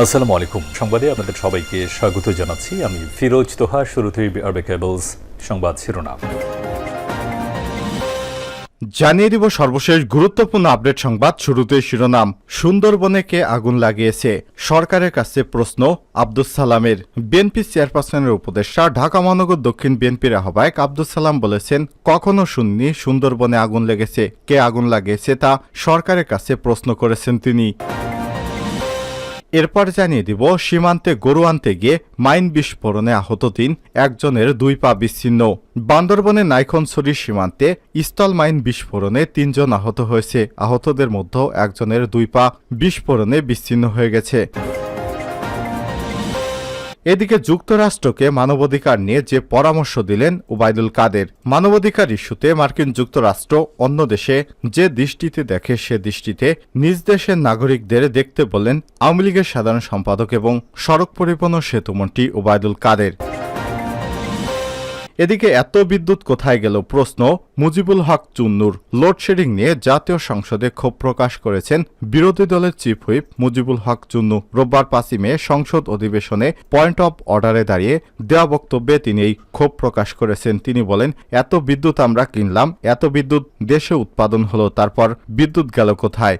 আসসালামু আলাইকুম। সংবাদে আপনাদের সবাইকে স্বাগত জানাচ্ছি। আমি ফিরোজ তোহা, শুরুতেই আরবে কেবলস সংবাদ শিরোনাম। জানিয়ে দিব সর্বশেষ গুরুত্বপূর্ণ আপডেট সংবাদ শুরুতে শিরোনাম। সুন্দরবনে কে আগুন লাগিয়েছে? সরকারের কাছে প্রশ্ন, আব্দুস সালামের। বিএনপি চেয়ারপারসনের উপদেষ্টা ঢাকা মহানগর দক্ষিণ বিএনপির আহ্বায়ক আব্দুস সালাম বলেছেন, কখনো শুননি সুন্দরবনে আগুন লেগেছে। কে আগুন লাগিয়েছে তা সরকারের কাছে প্রশ্ন করেছেন তিনি। এরপর জানিয়ে দিব, সীমান্তে গরু আনতে গিয়ে মাইন বিস্ফোরণে আহত তিন, একজনের দুই পা বিচ্ছিন্ন। বান্দরবনে নাইখনছড়ি সীমান্তে স্থল মাইন বিস্ফোরণে তিনজন আহত হয়েছে। আহতদের মধ্যে একজনের দুই পা বিস্ফোরণে বিচ্ছিন্ন হয়ে গেছে। এদিকে যুক্তরাষ্ট্রকে মানবাধিকার নিয়ে যে পরামর্শ দিলেন ওবায়দুল কাদের, মানবাধিকার ইস্যুতে মার্কিন যুক্তরাষ্ট্র অন্য দেশে যে দৃষ্টিতে দেখে সে দৃষ্টিতে নিজ দেশের নাগরিকদের দেখতে বললেন আওয়ামী লীগের সাধারণ সম্পাদক এবং সড়ক পরিবহন সেতুমন্ত্রী ওবায়দুল কাদের। এদিকে এত বিদ্যুৎ কোথায় গেল প্রশ্ন মুজিবুল হক চুন্নুর। লোডশেডিং নিয়ে জাতীয় সংসদে ক্ষোভ প্রকাশ করেছেন বিরোধী দলের চিফ হুইপ মুজিবুল হক চুন্নু। রোববার পাঁচই মে সংসদ অধিবেশনে পয়েন্ট অব অর্ডারে দাঁড়িয়ে দেওয়া বক্তব্যে তিনি এই ক্ষোভ প্রকাশ করেছেন। তিনি বলেন, এত বিদ্যুৎ আমরা কিনলাম, এত বিদ্যুৎ দেশে উৎপাদন হলো, তারপর বিদ্যুৎ গেল কোথায়?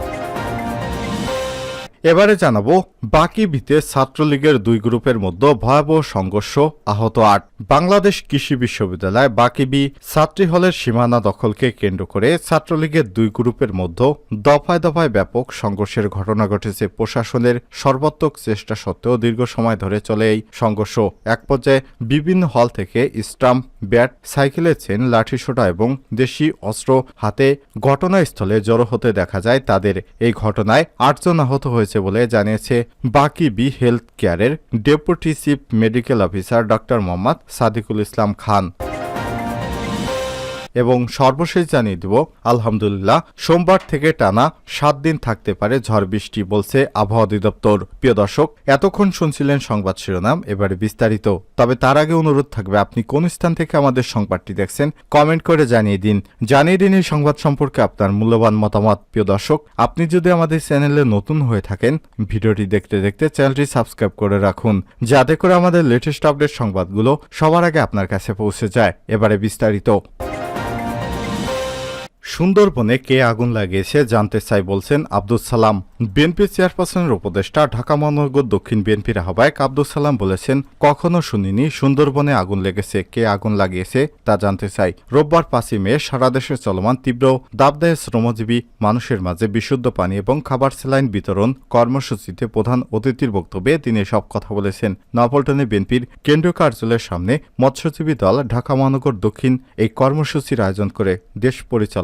এবারে জানাব, বাকি ভিতে ছাত্রলীগের দুই গ্রুপের মধ্যে ভয়াবহ সংঘর্ষ আহত আট। বাংলাদেশ কৃষি বিশ্ববিদ্যালয় বাকিবি ছাত্রী হলের সীমানা দখলকে কেন্দ্র করে ছাত্রলীগের দুই গ্রুপের মধ্যে দফায় দফায় ব্যাপক সংঘর্ষের ঘটনা ঘটেছে প্রশাসনের সর্বাত্মক চেষ্টা সত্ত্বেও দীর্ঘ সময় ধরে চলে এই সংঘর্ষ। এক পর্যায়ে বিভিন্ন হল থেকে স্টাম্প, ব্যাট সাইকেলের চেন লাঠিসোঁটা এবং দেশি অস্ত্র হাতে ঘটনাস্থলে জড়ো হতে দেখা যায় তাদের। এই ঘটনায় আটজন আহত হয়েছে। বলে জানিয়েছে বাকি বি হেলথ কেয়ারের deputy chief medical officer doctor Mohammad Sadiqul Islam Khan. এবং সর্বশেষ জানিয়ে দিব, আলহামদুলিল্লাহ, সোমবার থেকে টানা সাত দিন থাকতে পারে ঝড় বৃষ্টি, বলছে আবহাওয়া অধিদপ্তর। প্রিয় দর্শক, এতক্ষণ শুনছিলেন সংবাদ শিরোনাম, এবারে বিস্তারিত। তবে তার আগে অনুরোধ থাকবে, আপনি কোন স্থান থেকে আমাদের সংবাদটি দেখছেন, কমেন্ট করে জানিয়ে দিন। জানিয়ে দিন এই সংবাদ সম্পর্কে আপনার মূল্যবান মতামত। প্রিয় দর্শক, আপনি যদি আমাদের চ্যানেলে নতুন হয়ে থাকেন, ভিডিওটি দেখতে দেখতে চ্যানেলটি সাবস্ক্রাইব করে রাখুন, যাতে করে আমাদের লেটেস্ট আপডেট সংবাদগুলো সবার আগে আপনার কাছে পৌঁছে যায়। এবারে বিস্তারিত। সুন্দরবনে কে আগুন লাগিয়েছে জানতে চাই বলছেন আব্দুল সালাম। বিএনপি চেয়ারপারসনের উপদেষ্টা ঢাকা মহানগর দক্ষিণ বিএনপির আহ্বায়ক আব্দুল সালাম বলেছেন, কখনো শুনিনি সুন্দরবনে আগুন লেগেছে, কে আগুন লাগিয়েছে তা জানতে চাই। রোববার পাঁচই মে সারা দেশে চলমান তীব্র দাবদাহে শ্রমজীবী মানুষের মাঝে বিশুদ্ধ পানি এবং খাবার স্যালাইন বিতরণ কর্মসূচিতে প্রধান অতিথির বক্তব্যে তিনি সব কথা বলেছেন। নয়াপল্টনে বিএনপির কেন্দ্রীয় কার্যালয়ের সামনে মৎস্যজীবী দল ঢাকা মহানগর দক্ষিণ এই কর্মসূচির আয়োজন করে দেশ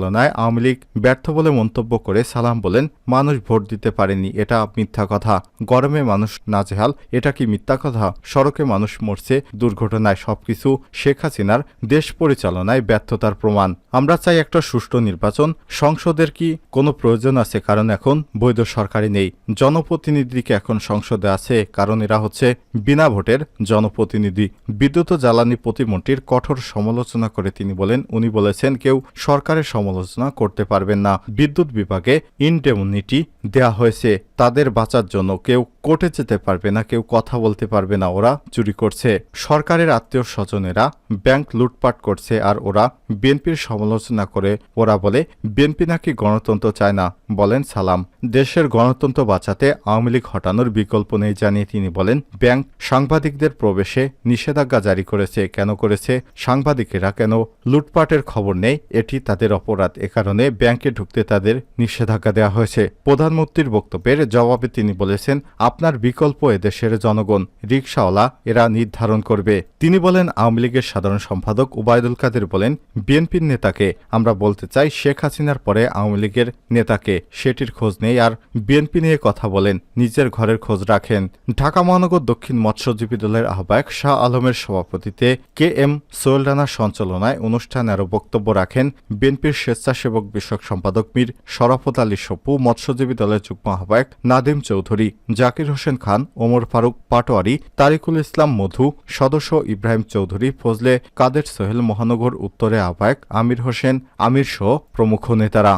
পরিচালনায় আওয়ামী লীগ ব্যর্থ বলে মন্তব্য করে সালাম বলেন, মানুষ ভোট দিতে পারেনি, এটা মিথ্যা কথা। গরমে মানুষ নাজেহাল, এটা কি মিথ্যা কথা? সড়কে মানুষ মরছে, দুর্ঘটনায় সবকিছু শেখ হাসিনার দেশ পরিচালনায় ব্যর্থতার প্রমাণ। আমরা চাই একটা সুষ্ঠু নির্বাচন, সংসদের কি কোনো প্রয়োজন আছে? কারণ এখন বৈধ সরকারি নেই। জনপ্রতিনিধিকে এখন সংসদে আছে, কারণ এরা হচ্ছে বিনা ভোটের জনপ্রতিনিধি। বিদ্যুৎ জ্বালানি প্রতিমন্ত্রীর কঠোর সমালোচনা করে তিনি বলেন, উনি বলেছেন কেউ সরকারের সমালোচনা করতে পারবেন না। বিদ্যুৎ বিভাগে ইনডেমনিটি দেয়া হয়েছে। তাদের বাঁচার জন্য কেউ কোর্টে যেতে পারবে না, কেউ কথা বলতে পারবে না, ওরা চুরি করছে। সরকারের আত্মীয় স্বজনেরা ব্যাংক লুটপাট করছে আর ওরা বিএনপির সমালোচনা করে ওরা বলে, বিএনপি নাকি গণতন্ত্র চায় না। বলেন সালাম। দেশের গণতন্ত্র বাঁচাতে আওয়ামী লীগ হটানোর বিকল্প নেই জানিয়ে তিনি বলেন, ব্যাংক সাংবাদিকদের প্রবেশে নিষেধাজ্ঞা জারি করেছে। কেন করেছে? সাংবাদিকেরা কেন? লুটপাটের খবর নেই। এটি তাদের অপরাধ। এ কারণে ব্যাংকে ঢুকতে তাদের নিষেধাজ্ঞা দেওয়া হয়েছে। প্রধানমন্ত্রীর বক্তব্যের জবাবে তিনি বলেছেন, আপনার বিকল্প এদেশের জনগণ, রিকশাওয়ালা, এরা নির্ধারণ করবে। তিনি বলেন, আওয়ামী লীগের সাধারণ সম্পাদক উবায়দুল কাদের বলেন বিএনপির নেতাকে আমরা বলতে চাই শেখ হাসিনার পরে আওয়ামী লীগের নেতাকে। সেটির খোঁজ নেই আর বিএনপি নিয়ে কথা বলেন, নিজের ঘরের খোঁজ রাখেন। ঢাকা মহানগর দক্ষিণ মৎস্যজীবী দলের আহ্বায়ক শাহ আলমের সভাপতিতে কে এম সোয়েল রানার সঞ্চালনায় অনুষ্ঠানে আরও বক্তব্য রাখেন বিএনপির স্বেচ্ছাসেবক বিষয়ক সম্পাদক মীর শরাফত আলী সপু মৎস্যজীবী দলের যুগ্ম আহ্বায়ক নাদিম চৌধুরী, জাকির হোসেন খান, ওমর ফারুক পাটোয়ারি, তারিকুল ইসলাম মধু, সদস্য ইব্রাহিম চৌধুরী, ফজলে কাদের সোহেল মহানগর উত্তরে আহ্বায়ক আমির হোসেন আমির সহ প্রমুখ নেতারা।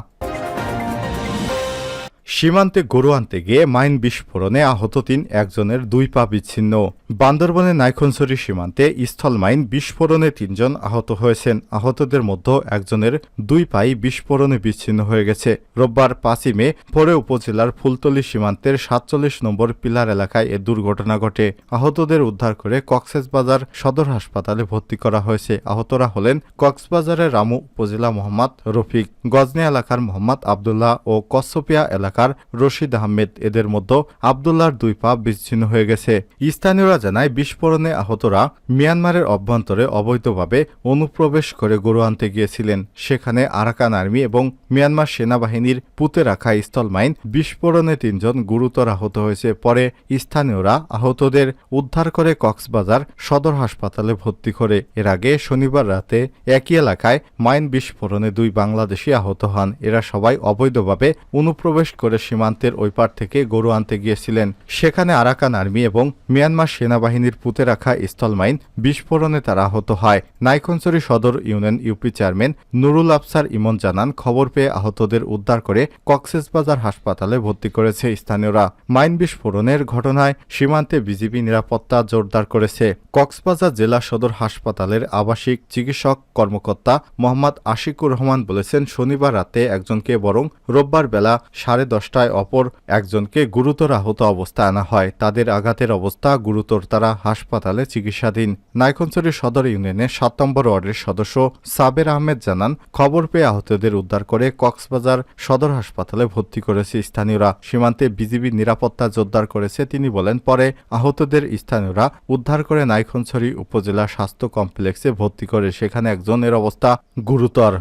সীমান্তে গরু আনতে গিয়ে মাইন বিস্ফোরণে আহত তিন একজনের দুই পা বিচ্ছিন্ন। বান্দরবনের নাইখনসরি সীমান্তে স্থল মাইন বিস্ফোরণে তিনজন আহত হয়েছেন। আহতদের মধ্যে একজনের দুই পাই বিস্ফোরণে বিচ্ছিন্ন হয়ে গেছে। রোববার পাঁচই মে পরে উপজেলার ফুলতলি সীমান্তের সাতচল্লিশ নম্বর পিলার এলাকায় এ দুর্ঘটনা ঘটে। আহতদের উদ্ধার করে কক্সবাজার সদর হাসপাতালে ভর্তি করা হয়েছে। আহতরা হলেন কক্সবাজারের রামু উপজেলা মোহাম্মদ রফিক, গজনে এলাকার মোহাম্মদ আবদুল্লাহ ও কচ্ছপিয়া এলাকার রশিদ আহমেদ। এদের মধ্যে আবদুল্লার দুই পা বিচ্ছিন্ন হয়ে গেছে। স্থানীয়রা জানায়, বিস্ফোরণে আহতরা মিয়ানমারের অভ্যন্তরে অবৈধভাবে অনুপ্রবেশ করে গরু আনতে গিয়েছিলেন। সেখানে আরাকান আর্মি এবং মিয়ানমার সেনাবাহিনীর পুঁতে রাখা স্থল মাইন বিস্ফোরণে তিনজন গুরুতর আহত হয়েছে। পরে স্থানীয়রা আহতদের উদ্ধার করে কক্সবাজার সদর হাসপাতালে ভর্তি করে। এর আগে শনিবার রাতে একই এলাকায় মাইন বিস্ফোরণে দুই বাংলাদেশি আহত হন। এরা সবাই অবৈধভাবে অনুপ্রবেশ করে সীমান্তের ওই পার থেকে গরু আনতে গিয়েছিলেন। সেখানে আরাকান আর্মি এবং মিয়ানমার সেনাবাহিনীর পুঁতে রাখা স্থল মাইন বিস্ফোরণে তারা আহত হয়। নাইখনসরি সদর union UP chairman Nurul Afsar Emon জানান, খবর পেয়ে আহতদের উদ্ধার করে কক্সবাজার হাসপাতালে ভর্তি করেছে স্থানীয়রা। মাইন বিস্ফোরণের ঘটনায় সীমান্তে বিজিবি নিরাপত্তা জোরদার করেছে। কক্সবাজার জেলা সদর হাসপাতালের আবাসিক চিকিৎসক কর্মকর্তা মোহাম্মদ আশিকুর রহমান বলেছেন, শনিবার রাতে একজনকে বরং রোববার বেলা সাড়ে দশটায় অপর একজনকে গুরুতর আহত অবস্থায় আনা হয়। তাদের আঘাতের অবস্থা গুরুতর, তারা হাসপাতালে চিকিৎসাধীন। নাইকঞ্চরি সদর ইউনিয়নের সাত নম্বর ওয়ার্ডের সদস্য সাবের আহমেদ জানান, খবর পেয়ে আহতদের উদ্ধার করে কক্সবাজার সদর হাসপাতালে ভর্তি করেছে স্থানীয়রা। সীমান্তে বিজিবি নিরাপত্তা জোরদার করেছে, তিনি বলেন। পরে আহতদের স্থানীয়রা উদ্ধার করে নাইখনছড়ি উপজেলা স্বাস্থ্য কমপ্লেক্সে ভর্তি করে। সেখানে একজনের অবস্থা গুরুতর।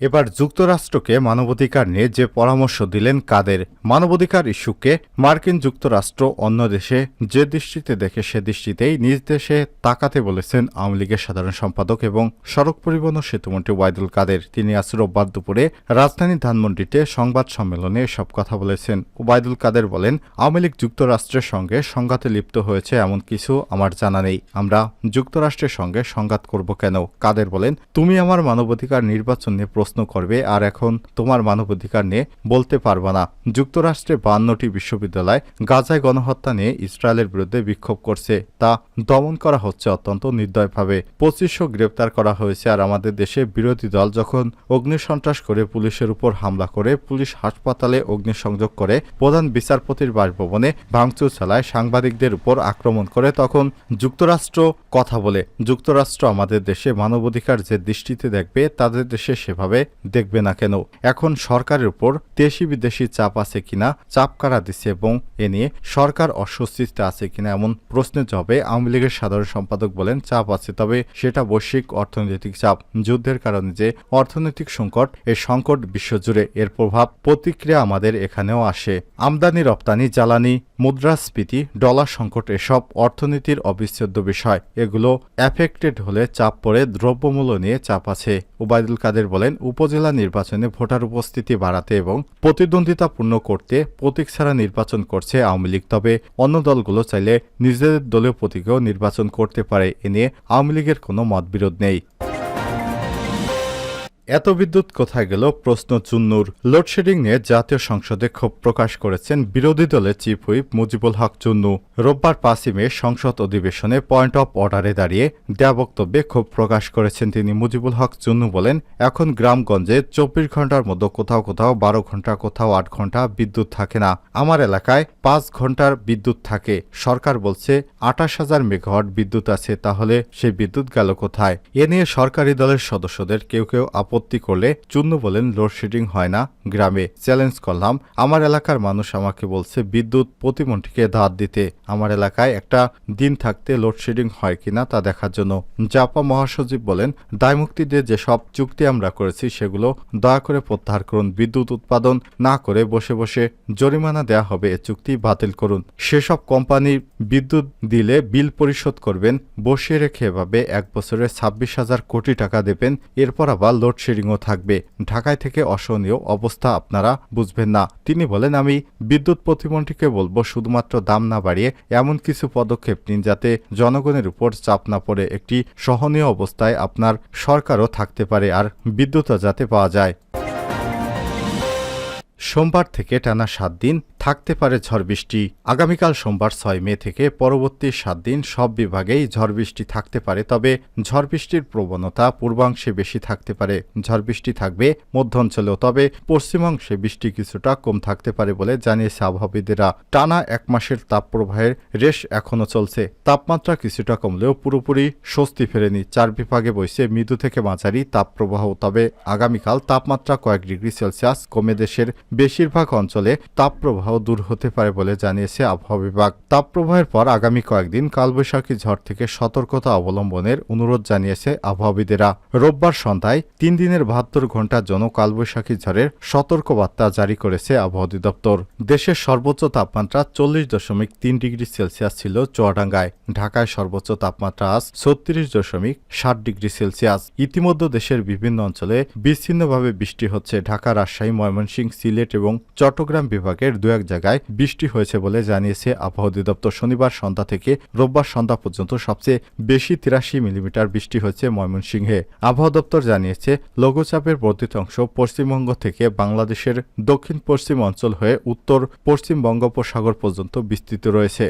এবার যুক্তরাষ্ট্রকে মানবাধিকার নিয়ে যে পরামর্শ দিলেন কাদের, মানবাধিকার ইস্যুকে মার্কিন যুক্তরাষ্ট্র অন্য দেশে যে দৃষ্টিতে দেখে সে দৃষ্টিতেই নিজ দেশে তাকাতে বলেছেন আওয়ামী লীগের সাধারণ সম্পাদক এবং সড়ক পরিবহন সেতুমন্ত্রী ওয়াইদুল কাদের। তিনি আজ রোববার দুপুরে রাজধানী ধানমন্ডিতে সংবাদ সম্মেলনে এসব কথা বলেছেন। ওবায়দুল কাদের বলেন, আওয়ামী লীগ যুক্তরাষ্ট্রের সঙ্গে সংঘাতে লিপ্ত হয়েছে এমন কিছু আমার জানা নেই। আমরা যুক্তরাষ্ট্রের সঙ্গে সংঘাত করব কেন? কাদের বলেন, তুমি আমার মানবাধিকার নির্বাচন নিয়ে প্রশ্ন করবে, আর এখন তোমার মানবাধিকার নিয়ে বলতে পারবা না। যুক্তরাষ্ট্রে বান্নটি বিশ্ববিদ্যালয় গাজায় গণহত্যা নিয়ে ইসরায়েলের বিরুদ্ধে বিক্ষোভ করছে। তা দমন করা হচ্ছে অত্যন্ত নির্দয়ভাবে। পঁচিশশো গ্রেপ্তার করা হয়েছে, আর আমাদের দেশে বিরোধী দল যখন অগ্নিসন্ত্রাস করে পুলিশের উপর হামলা করে, পুলিশ হাসপাতালে অগ্নিসংযোগ করে প্রধান বিচারপতির বাসভবনে ভাঙচুর চালায়, সাংবাদিকদের উপর আক্রমণ করে, তখন যুক্তরাষ্ট্র কথা বলে, যুক্তরাষ্ট্র আমাদের দেশে মানবাধিকার যে দৃষ্টিতে দেখবে, তাদের দেশে সেভাবে দেখবে না কেন। এখন সরকারের উপর দেশি বিদেশি চাপ আছে কিনা, চাপ কারা দিচ্ছে এবং এ নিয়ে সরকার অস্বস্তিতে আছে কিনা এমন প্রশ্নের জবাবে আওয়ামী লীগের সাধারণ সম্পাদক বলেন, চাপ আছে। তবে সেটা বৈশ্বিক অর্থনৈতিক চাপ। যুদ্ধের কারণে যে অর্থনৈতিক সংকট এই সংকট বিশ্বজুড়ে। এর প্রভাব প্রতিক্রিয়া আমাদের এখানেও আসে। আমদানি, রপ্তানি, জ্বালানি, মুদ্রাস্ফীতি, ডলার সংকট, এসব অর্থনীতির অবিচ্ছেদ্য বিষয়। এগুলো অ্যাফেক্টেড হলে চাপ পড়ে, দ্রব্যমূল্য নিয়ে চাপ আছে। ওবায়দুল কাদের বলেন উপজেলা নির্বাচনে ভোটার উপস্থিতি বাড়াতে এবং প্রতিদ্বন্দ্বিতাপূর্ণ করতে প্রতীক ছাড়া নির্বাচন করছে আওয়ামী লীগ। তবে অন্য দলগুলো চাইলে নিজেদের দলীয় প্রতীকেও নির্বাচন করতে পারে, এ নিয়ে আওয়ামী লীগের কোনো মতবিরোধ নেই। এত বিদ্যুৎ কোথায় গেল? প্রশ্ন চুন্নুর। লোডশেডিং নিয়ে জাতীয় সংসদে ক্ষোভ প্রকাশ করেছেন বিরোধী দলের চিফ হুইপ মুজিবুল হক চুন্নু। রোববার পাঁচই মে সংসদ অধিবেশনে পয়েন্ট অফ অর্ডারে দাঁড়িয়ে দেয়া বক্তব্যে ক্ষোভ প্রকাশ করেছেন তিনি মুজিবুল হক চুন্নু বলেন, এখন গ্রামগঞ্জে চব্বিশ ঘণ্টার মধ্যে কোথাও কোথাও বারো ঘণ্টা কোথাও আট ঘণ্টা বিদ্যুৎ থাকে না। আমার এলাকায় পাঁচ ঘণ্টার বিদ্যুৎ থাকে। সরকার বলছে আঠাশ হাজার মেগাওয়াট বিদ্যুৎ আছে, তাহলে সেই বিদ্যুৎ গেল কোথায়? এ নিয়ে সরকারি দলের সদস্যদের কেউ কেউ আপত্তি করলে চুন্নু বলেন, লোডশেডিং হয় না, গ্রামে চ্যালেঞ্জ করলাম। আমার এলাকার মানুষ আমাকে বলছে, বিদ্যুৎ প্রতিমন্ত্রীকে ধার দিতে। আমার এলাকায় একটা দিন থাকতে লোডশেডিং হয় কিনা তা দেখার জন্য। জাপা মহাসচিব বলেন দায়মুক্তি দিয়ে যেসব চুক্তি আমরা করেছি, সেগুলো দয়া করে প্রত্যাহার করুন। বিদ্যুৎ উৎপাদন না করে বসে বসে জরিমানা দেয়া হবে। এ চুক্তি বাতিল করুন। সেসব কোম্পানি বিদ্যুৎ দিলে বিল পরিশোধ করবেন। বসিয়ে রেখে এভাবে এক বছরে ছাব্বিশ হাজার কোটি টাকা দেবেন। এরপর আবার লোডশেডিংও থাকবে। ঢাকায় থেকে অসহনীয় অবস্থা আপনারা বুঝবেন না। তিনি বলেন, আমি বিদ্যুৎ প্রতিমন্ত্রীকে বলব শুধুমাত্র দাম না বাড়িয়ে এমন কিছু পদক্ষেপ নিন যাতে জনগণের উপর চাপ না পড়ে। একটি সহনীয় অবস্থায় আপনার সরকারও থাকতে পারে আর বিদ্যুৎও যাতে পাওয়া যায়। সোমবার থেকে টানা সাত দিন থাকতে পারে ঝড় বৃষ্টি। আগামীকাল সোমবার ছয় মে থেকে পরবর্তী সাত দিন সব বিভাগেই ঝড় বৃষ্টি থাকতে পারে, তবে ঝড় বৃষ্টির প্রবণতা পূর্বাংশে বেশি থাকতে পারে। ঝড় বৃষ্টি থাকবে মধ্য অঞ্চলেও তবে পশ্চিমাংশে বৃষ্টি কিছুটা কম থাকতে পারে বলে জানিয়েছে আবহাওয়িদেরা টানা এক মাসের তাপপ্রবাহের রেশ এখনও চলছে। তাপমাত্রা কিছুটা কমলেও পুরোপুরি স্বস্তি ফেরেনি। চার বিভাগে বইছে মৃদু থেকে মাঝারি তাপপ্রবাহ, তবে আগামীকাল তাপমাত্রা কয়েক ডিগ্রি সেলসিয়াস কমে দেশের বেশিরভাগ অঞ্চলে তাপপ্রবাহ দূর হতে পারে বলে জানিয়েছে আবহাওয়া বিভাগ। তাপপ্রবাহের পর আগামী কয়েকদিন কালবৈশাখী ঝড় থেকে সতর্কতা অবলম্বনের অনুরোধ জানিয়েছে আবহাওয়াবিদেরা। রোববার সন্ধ্যায় তিন দিনের বাহাত্তর ঘণ্টার জন্য কালবৈশাখী ঝড়ের সতর্কবার্তা জারি করেছে আবহাওয়া অধিদপ্তর। দেশের সর্বোচ্চ তাপমাত্রা চল্লিশ দশমিক তিন ডিগ্রি সেলসিয়াস ছিল চুয়াডাঙ্গায়। ঢাকায় সর্বোচ্চ তাপমাত্রা আজ ছত্রিশ দশমিক ষাট ডিগ্রি সেলসিয়াস। ইতিমধ্যে দেশের বিভিন্ন অঞ্চলে বিচ্ছিন্নভাবে বৃষ্টি হচ্ছে। ঢাকা রাজশাহী, ময়মনসিংহ, সিলেট এবং চট্টগ্রাম বিভাগের দু এক জায়গায় বৃষ্টি হয়েছে বলে জানিয়েছে আবহাওয়া অধিদপ্তর। শনিবার সন্ধ্যা থেকে রোববার সন্ধ্যা পর্যন্ত সবচেয়ে বেশি তিরাশি মিলিমিটার বৃষ্টি হয়েছে ময়মনসিংহে। আবহাওয়া দপ্তর জানিয়েছে, লঘুচাপের বর্ধিত অংশ পশ্চিমবঙ্গ থেকে বাংলাদেশের দক্ষিণ পশ্চিম অঞ্চল হয়ে উত্তর পশ্চিম বঙ্গোপসাগর পর্যন্ত বিস্তৃত রয়েছে।